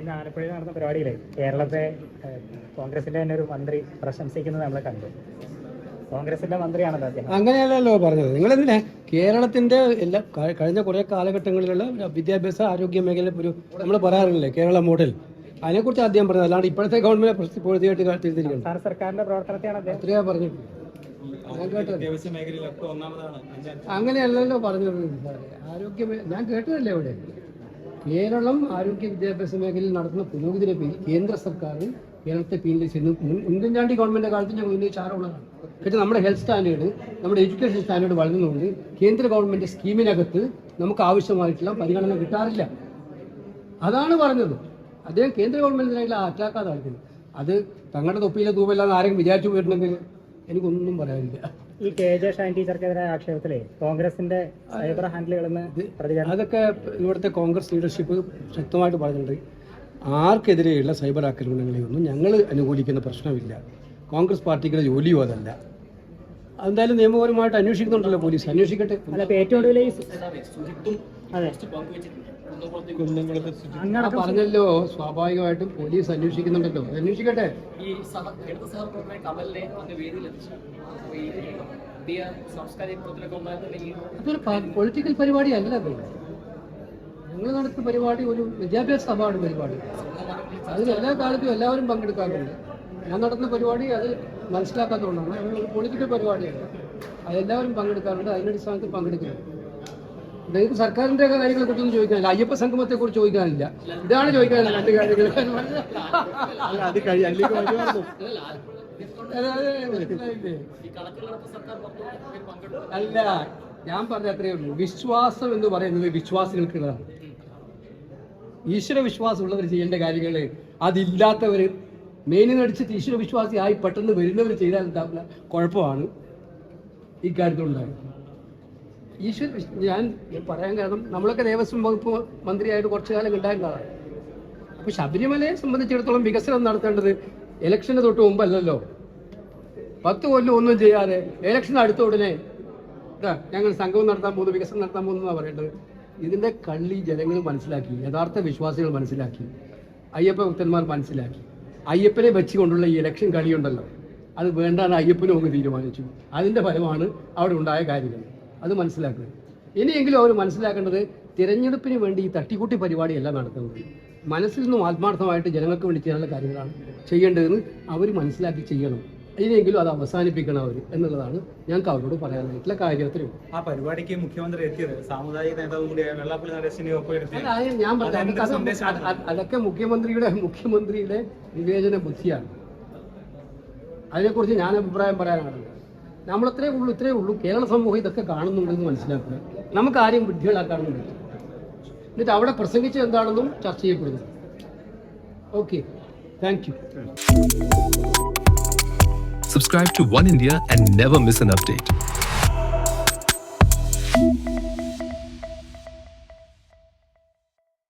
ഇന്ന് ആലപ്പുഴയിൽ നടന്ന പരിപാടിയിൽ കേരളത്തെ കോൺഗ്രസിന്റെ തന്നെ ഒരു മന്ത്രി പ്രശംസിക്കുന്നത് നമ്മളെ കണ്ടു. കോൺഗ്രസിന്റെ മന്ത്രിയാണല്ലോ അദ്ദേഹം. അങ്ങനെയല്ലല്ലോ പറഞ്ഞത്. നിങ്ങളെന്തിനാ? കേരളത്തിന്റെ എല്ലാ കഴിഞ്ഞ കുറേ കാലഘട്ടങ്ങളിലുള്ള വിദ്യാഭ്യാസ ആരോഗ്യ മേഖല ഒരു നമ്മൾ പറയാറില്ലേ കേരള മോഡൽ. അതിനെക്കുറിച്ച് ആദ്യം പറഞ്ഞത് അല്ലാണ്ട് ഇപ്പോഴത്തെ ഗവൺമെന്റ് പ്രശ്ന പൊഴുതിയായിട്ട് തിരിച്ചിരിക്കണം സർക്കാരിന്റെ പ്രവർത്തനത്തെയാണ് അദ്ദേഹം. അത്രയാ പറഞ്ഞു അങ്ങനെയല്ലല്ലോ പറഞ്ഞത്. ആരോഗ്യ ഞാൻ കേട്ടതല്ലേ അവിടെ കേരളം ആരോഗ്യ വിദ്യാഭ്യാസ മേഖലയിൽ നടത്തുന്ന പുരോഗതിയെ പേരിൽ കേന്ദ്ര സർക്കാർ കേരളത്തെ പിന്നിൽ ഉന്തൻചാണ്ടി ഗവൺമെന്റ് കാലത്ത് ഞങ്ങൾ ഉന്നയിച്ച ആരോപണമാണ് പക്ഷേ നമ്മുടെ ഹെൽത്ത് സ്റ്റാൻഡേർഡ് നമ്മുടെ എഡ്യൂക്കേഷൻ സ്റ്റാൻഡേർഡ് വളരുന്നുണ്ട് കേന്ദ്ര ഗവൺമെന്റ് സ്കീമിനകത്ത് നമുക്ക് ആവശ്യമായിട്ടുള്ള പരിഗണന കിട്ടാറില്ല. അതാണ് പറഞ്ഞത്. അദ്ദേഹം കേന്ദ്ര ഗവൺമെന്റിനായിട്ടുള്ള അറ്റാക്കാതെ അത് തങ്ങളുടെ തൊപ്പിയിലെ തൂവല്ലാന്ന് ആരെങ്കിലും വിചാരിച്ചു പോയിട്ടുണ്ടെങ്കിൽ എനിക്കൊന്നും പറയാനില്ല. ഈ കെ ജെ ഷാൻ ടീച്ചർക്കെതിരായ ആക്ഷേപത്തിലെ കോൺഗ്രസിന്റെ സൈബർ ഹാൻഡിലുകളെന്ന് പ്രതികരണം. അതൊക്കെ ഇവിടുത്തെ കോൺഗ്രസ് ലീഡർഷിപ്പ് ശക്തമായിട്ട് പറഞ്ഞിട്ടുണ്ട് ആർക്കെതിരെയുള്ള സൈബർ ആക്രമണങ്ങളെയൊന്നും ഞങ്ങൾ അനുകൂലിക്കുന്ന പ്രശ്നമില്ല. കോൺഗ്രസ് പാർട്ടിക്കുള്ള ജോലിയും അതല്ല. എന്തായാലും നിയമപരമായിട്ട് അന്വേഷിക്കുന്നുണ്ടല്ലോ പോലീസ്. അന്വേഷിക്കട്ടെ. അല്ല ഏറ്റവും ഈ അതെ പറഞ്ഞല്ലോ. സ്വാഭാവികമായിട്ടും പോലീസ് അന്വേഷിക്കുന്നുണ്ടല്ലോ. അന്വേഷിക്കട്ടെ. ഈ സഹ ഇടത് സഹപ്രവർത്തകനെ കമലിനെ അങ്ങ് വേദിയിലെത്തിച്ചു. അപ്പോൾ പുതിയ സാംസ്കാരിക അതൊരു പൊളിറ്റിക്കൽ പരിപാടി അല്ല അത്. ഞങ്ങൾ നടത്തുന്ന പരിപാടി ഒരു വിദ്യാഭ്യാസ സഭയാണ് പരിപാടി. അതിൽ എല്ലാ കാലത്തും എല്ലാവരും പങ്കെടുക്കാറുണ്ട്. ഞാൻ നടത്തുന്ന പരിപാടി അത് മനസ്സിലാക്കാത്തതുകൊണ്ടാണ്. അതൊരു പൊളിറ്റിക്കൽ പരിപാടിയാണ് അതെല്ലാവരും പങ്കെടുക്കാറുണ്ട്. അതിന്റെ അടിസ്ഥാനത്തിൽ പങ്കെടുക്കുന്നു നിങ്ങൾക്ക് സർക്കാരിന്റെ ഒക്കെ കാര്യങ്ങളെ കുറിച്ചൊന്നും ചോദിക്കാനില്ല. അയ്യപ്പ സംഗമത്തെ കുറിച്ച് ചോദിക്കാനില്ല. ഇതാണ് ചോദിക്കാനില്ല രണ്ട് കാര്യങ്ങൾ അല്ല ഞാൻ പറഞ്ഞ അത്രയേ ഉള്ളൂ. വിശ്വാസം എന്ന് പറയുന്നത് വിശ്വാസികൾക്കുള്ളതാണ്. ഈശ്വര വിശ്വാസം ഉള്ളവർ ചെയ്യേണ്ട കാര്യങ്ങൾ അതില്ലാത്തവർ മേനി നടിച്ചിട്ട് ഈശ്വര വിശ്വാസിയായി പെട്ടെന്ന് വരുന്നവർ ചെയ്താൽ എന്താ കുഴപ്പമാണ്. ഇക്കാര്യത്തിലുണ്ടായത് ഈശ്വര ഞാൻ പറയാൻ കാരണം നമ്മളൊക്കെ ദേവസ്വം വകുപ്പ് മന്ത്രിയായിട്ട് കുറച്ചു കാലം ഉണ്ടായിരുന്നതാണ് അപ്പോൾ ശബരിമലയെ സംബന്ധിച്ചിടത്തോളം വികസനം നടത്തേണ്ടത് ഇലക്ഷന് തൊട്ട് മുമ്പല്ലല്ലോ. പത്ത് കൊല്ലം ഒന്നും ചെയ്യാതെ ഇലക്ഷൻ അടുത്ത ഉടനെ ഞങ്ങൾ സംഘം നടത്താൻ പോകുന്നു വികസനം നടത്താൻ പോകുന്നു എന്നാണ് പറയേണ്ടത്. ഇതിന്റെ കള്ളി ജനങ്ങൾ മനസ്സിലാക്കി യഥാർത്ഥ വിശ്വാസികൾ മനസ്സിലാക്കി അയ്യപ്പ ഭക്തന്മാർ മനസ്സിലാക്കി. അയ്യപ്പനെ വെച്ചുകൊണ്ടുള്ള ഈ ഇലക്ഷൻ കളിയുണ്ടല്ലോ. അത് വേണ്ടാണ് അയ്യപ്പനും അങ്ങ് തീരുമാനിച്ചു. അതിന്റെ ഫലമാണ് അവിടെ ഉണ്ടായ കാര്യങ്ങൾ. അത് മനസ്സിലാക്കുക. ഇനിയെങ്കിലും അവർ മനസ്സിലാക്കേണ്ടത് തിരഞ്ഞെടുപ്പിന് വേണ്ടി ഈ തട്ടിക്കൂട്ടി പരിപാടിയല്ല നടത്തുന്നത്. മനസ്സിൽ നിന്നും ആത്മാർത്ഥമായിട്ട് ജനങ്ങൾക്ക് വേണ്ടി ചെയ്യാനുള്ള കാര്യങ്ങളാണ് ചെയ്യേണ്ടതെന്ന് അവർ മനസ്സിലാക്കി ചെയ്യണം. ഇനിയെങ്കിലും അത് അവസാനിപ്പിക്കണം അവർ എന്നുള്ളതാണ് ഞങ്ങൾക്ക് അവരോട് പറയാനായിട്ടുള്ള കാര്യത്തിലും. ആ പരിപാടിക്ക് മുഖ്യമന്ത്രി എത്തിയത് സാമുദായിക നേതാവ് കൂടിയായ വെള്ളാപ്പള്ളി നടേശനെ ഒപ്പം എത്തി ഞാൻ അതൊക്കെ- മുഖ്യമന്ത്രിയുടെ മുഖ്യമന്ത്രിയുടെ വിവേചന ബുദ്ധിയാണ്. അതിനെക്കുറിച്ച് ഞാൻ അഭിപ്രായം പറയാനാണ്. നമ്മളത്രേ ഉള്ളൂ ഇത്രേ ഉള്ളൂ. കേരള സമൂഹം ഇതൊക്കെ കാണുന്നുണ്ടെന്ന് മനസ്സിലാക്കുക. നമുക്ക് ആരെയും ബുദ്ധികളാക്കാനും പറ്റും എന്നിട്ട് അവിടെ പ്രസംഗിച്ചത് എന്താണെന്നും ചർച്ച ചെയ്യപ്പെടുന്നു. Okay. Thank you Subscribe to One India and never miss an update.